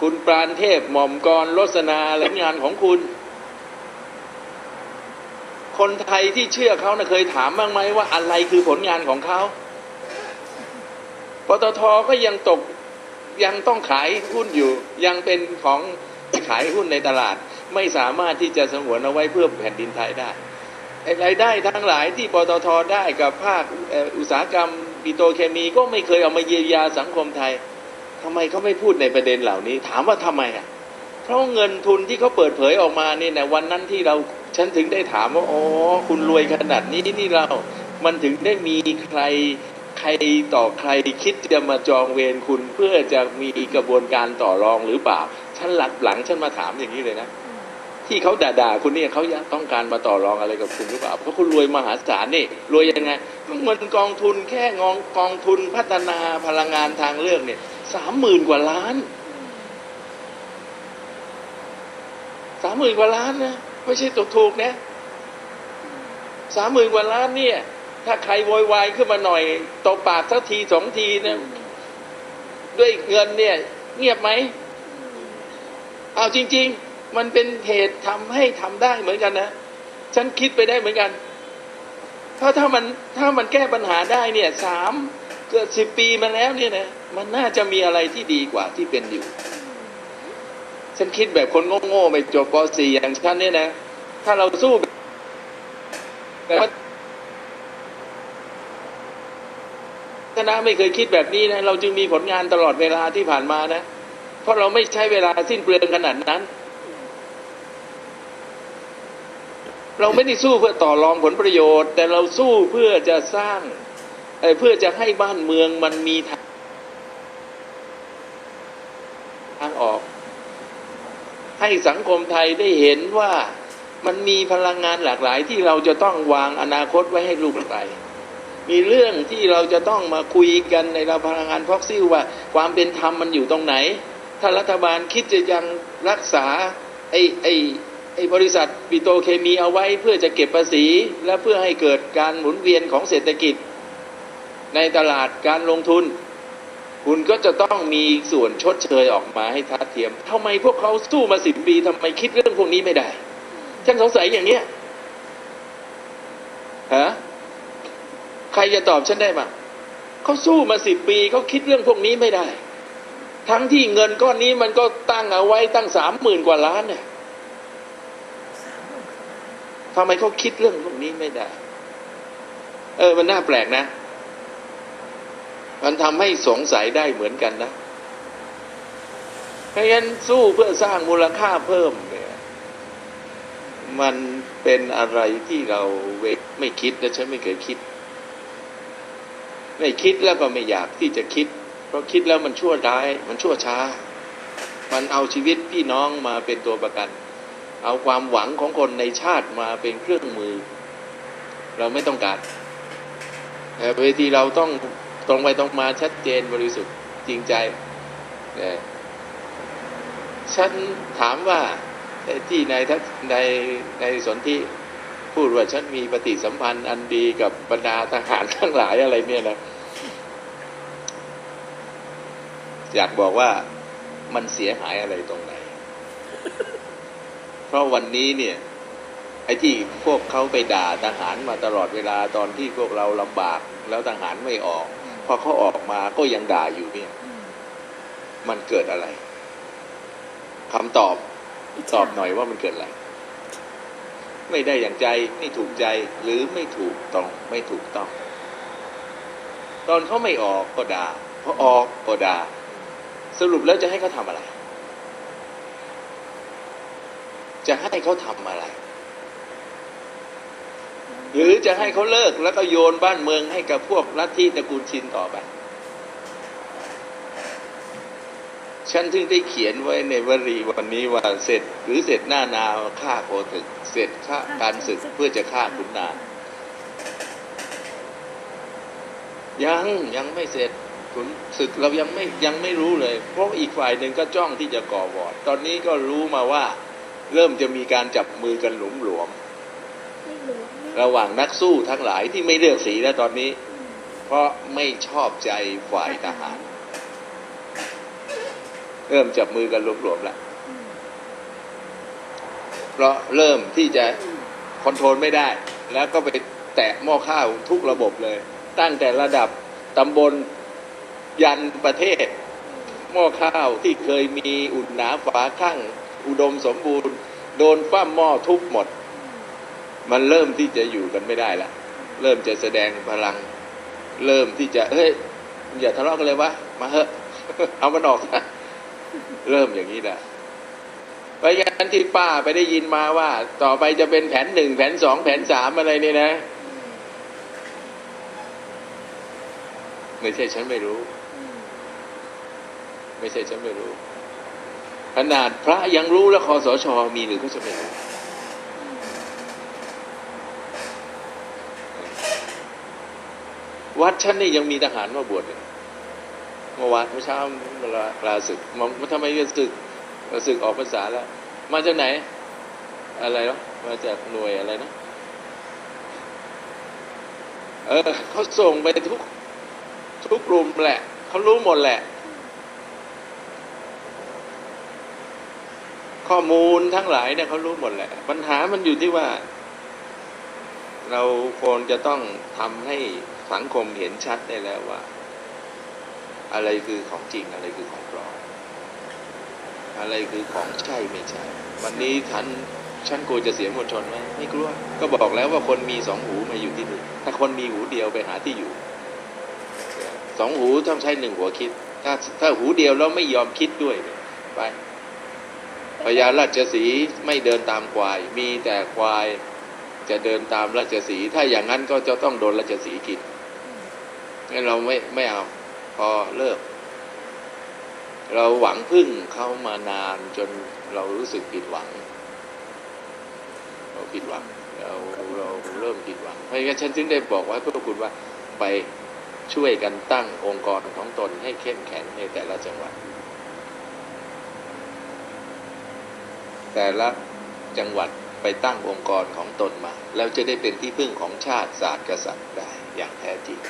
คุณปราณเทพหม่อมกรลสนาและงานของคุณ คนไทยที่เชื่อเขานะเคยถามบ้างไหมว่าอะไรคือผลงานของเขาปตทก็ยังตกยังต้องขายหุ้นอยู่ ยังเป็นของขายหุ้นในตลาด ไม่สามารถที่จะสงวนเอาไว้เพื่อแผ่นดินไทยได้ไรายได้ทั้งหลายที่ปตทได้กับภาคอุตสาหกรรมปิโตรเคมีก็ไม่เคยเอามาเยียวยาสังคมไทย ทำไมเขาไม่พูดในประเด็นเหล่านี้ ถามว่าทำไมอะเพราะเงินทุนที่เขาเปิดเผยออกมาเนี่ยนะวันนั้นที่เราฉันถึงได้ถามว่าอ๋อคุณรวยขนาดนี้นี่เรา มันถึงได้มีใครใครต่อใครคิดจะมาจองเวรคุณเพื่อจะมีกระบวนการต่อรองหรือเปล่าฉันหลักหลังฉันมาถามอย่างนี้เลยนะ ที่เขาด่าๆคุณเนี่ยเขายากต้องการมาต่อรองอะไรกับคุณหรือเปล่าเพราะคุณรวยมหาศาลนี่รวยยังไงเงินกองทุนแค่งองกองทุนพัฒนาพลังงานทางเลือกเนี่ยสามหมื่นกว่าล้านสามหมื่นกว่าล้านนะไม่ใช่ถูกถูกๆนะสามหมื่นกว่าล้านเนี่ย ถ้าใครโวยวายขึ้นมาหน่อยตบปากสักทีสองทีนะด้วยเงินเนี่ย เงียบไหมเอาจริง ๆ มันเป็นเหตุทำให้ทำได้เหมือนกันนะ ฉันคิดไปได้เหมือนกันเพราะถ้ามันถ้ามันแก้ปัญหาได้เนี่ยสามเกิดสิบปีมาแล้วเนี่ยนะมันน่าจะมีอะไรที่ดีกว่าที่เป็นอยู่ ฉันคิดแบบคนโง่ๆไม่จบป .4 อย่างฉันเนี่ยนะ ถ้าเราสู้แบบว่าคณะไม่เคยคิดแบบนี้นะ เราจึงมีผลงานตลอดเวลาที่ผ่านมานะ เพราะเราไม่ใช้เวลาสิ้นเปลืองขนาดนั้น เราไม่ได้สู้เพื่อต่อรองผลประโยชน์ แต่เราสู้เพื่อจะสร้างเเพื่อจะให้บ้านเมืองมันมีทางทางออก ให้สังคมไทยได้เห็นว่ามันมีพลังงานหลากหลายที่เราจะต้องวางอนาคตไว้ให้ลูกหลานมีเรื่องที่เราจะต้องมาคุยกันในเราพลังงานฟอกซิลว่า ความเป็นธรรมมันอยู่ตรงไหน ถ้ารัฐบาลคิดจะยังรักษาไอ้ไอ้ ไอ้บริษัทปิโตเคมีเอาไว้เพื่อจะเก็บภาษี และเพื่อให้เกิดการหมุนเวียนของเศรษฐกิจ ในตลาดการลงทุน คุณก็จะต้องมีส่วนชดเชยออกมาให้ทัดเทียมทำไมพวกเขาสู้มาสิบปีทำไมคิดเรื่องพวกนี้ไม่ได้ฉันสงสัยอย่างเนี้ยฮะใครจะตอบฉันได้บ้างเขาสู้มาสิบปีเขาคิดเรื่องพวกนี้ไม่ได้ ทั้งที่เงินก้อนนี้มันก็ตั้งเอาไว้ตั้งสามหมื่นกว่าล้านเนี่ย ทำไมเขาคิดเรื่องพวกนี้ไม่ได้ เออ มันน่าแปลกนะ มันทำให้สงสัยได้เหมือนกันนะเพราะฉะนั้นสู้เพื่อสร้างมูลค่าเพิ่มเนี่ยมันเป็นอะไรที่เราเวไม่คิดและฉันไม่เคยคิด ไม่คิดแล้วก็ไม่อยากที่จะคิด เพราะคิดแล้วมันชั่วร้าย มันชั่วช้า มันเอาชีวิตพี่น้องมาเป็นตัวประกัน เอาความหวังของคนในชาติมาเป็นเครื่องมือ เราไม่ต้องการแต่เวทีเราต้องตรงไปตรงมาชัดเจนบริสุทธิ์จริงใจเนี่ยฉันถามว่าที่ในทัศในในสนที่พูดว่าฉันมีปฏิสัมพันธ์อันดีกับบรรดาทหารทั้งหลายอะไรเนี่ยนะอยากบอกว่ามันเสียหายอะไรตรงไหน เพราะวันนี้เนี่ยไอ้ที่พวกเขาไปด่าทหารมาตลอดเวลาตอนที่พวกเราลำบาก แล้วทหารไม่ออก พอเขาออกมาก็ยังด่าอยู่เนี่ย มันเกิดอะไรคำตอบตอบหน่อยว่ามันเกิดอะไร ไม่ได้อย่างใจไม่ถูกใจหรือไม่ถูกต้องไม่ถูกต้อง ตอนเขาไม่ออกก็ด่าพอออกก็ด่าสรุปแล้วจะให้เขาทำอะไร จะให้เขาทำอะไร หรือจะให้เขาเลิกแล้วก็โยนบ้านเมืองให้กับพวกลัทธิตระกูลชินต่อไป ฉันถึงได้เขียนไว้ในวลีวันนี้ว่าเสร็จ หรือเสร็จหน้านาฆ่าโคถึก เสร็จฆ่าการศึกเพื่อจะฆ่าขุนนางยังยังไม่เสร็จขุนศึกเรายังไม่ยังไม่รู้เลย เพราะอีกฝ่ายหนึ่งก็จ้องที่จะก่อวอร์ดตอนนี้ก็รู้มาว่า เริ่มจะมีการจับมือกันหลุมหลวมไม่รู้ระหว่างนักสู้ทั้งหลายที่ไม่เลือกสีแล้วตอนนี้ เพราะไม่ชอบใจฝ่ายทหาร เริ่มจับมือกันรวมๆแล้วเพราะเริ่มที่จะคอนโทรลไม่ได้ แล้วก็ไปแตะหม้อข้าวทุกระบบเลย ตั้งแต่ระดับตำบลยันประเทศ หม้อข้าวที่เคยมีอุ่นหนาฝาข้าง อุดมสมบูรณ์ โดนฟ้ามหม้อทุบหมด มันเริ่มที่จะอยู่กันไม่ได้ละเริ่มจะแสดงพลัง เริ่มที่จะเฮ้ยอย่าทะเลาะกันเลยวะมาเถอะเอามันออกนะเริ่มอย่างนี้แหละเพราะงั้นที่ป้าไปได้ยินมาว่า ต่อไปจะเป็นแผนหนึ่งแผนสองแผนสามอะไรนี่นะ ไม่ใช่ฉันไม่รู้ ไม่ใช่ฉันไม่รู้ ขนาดพระยังรู้แล้วคอสชมีหรือเขาจะไม่รู้วัดฉันนี่ยังมีทหารมาบวชเลยเมื่อวานเมื่อเช้าลาลาศึกมันทำไมจะศึกศึกออกภาษาแล้ว มาจากไหน อะไรเนาะมาจากหน่วยอะไรนะเออเขาส่งไปทุกทุกกลุ่มแหละเขารู้หมดแหละ ข้อมูลทั้งหลายเนี่ยเขารู้หมดแหละ ปัญหามันอยู่ที่ว่า เราควรจะต้องทำให้สังคมเห็นชัดได้แล้วว่า อะไรคือของจริงอะไรคือของปลอมอะไรคือของใช่ไม่ใช่ วันนี้ท่านฉันกลัวจะเสียมวลชนไหมไม่กลัวก็บอกแล้วว่าคนมีสองหูมาอยู่ที่นี่ถ้าคนมีหูเดียวไปหาที่อยู่สองหูต้องใช้หนึ่งหัวคิด ถ้าถ้าหูเดียวแล้วไม่ยอมคิดด้วยไป พญาราชสีไม่เดินตามควาย มีแต่ควายจะเดินตามราชสี ถ้าอย่างนั้นก็จะต้องโดนราชสีกินงั้นเราไม่ไม่เอา พอเลิก เราหวังพึ่งเขามานานจนเรารู้สึกผิดหวัง เราผิดหวัง เราเราเริ่มผิดหวัง เพราะงั้นฉันจึงได้บอกไว้พวกคุณว่าไปช่วยกันตั้งองค์กรของตนให้เข้มแข็งในแต่ละจังหวัด แต่ละจังหวัดไปตั้งองค์กรของตนมา แล้วจะได้เป็นที่พึ่งของชาติศาสตร์กษัตริย์ได้อย่างแท้จริง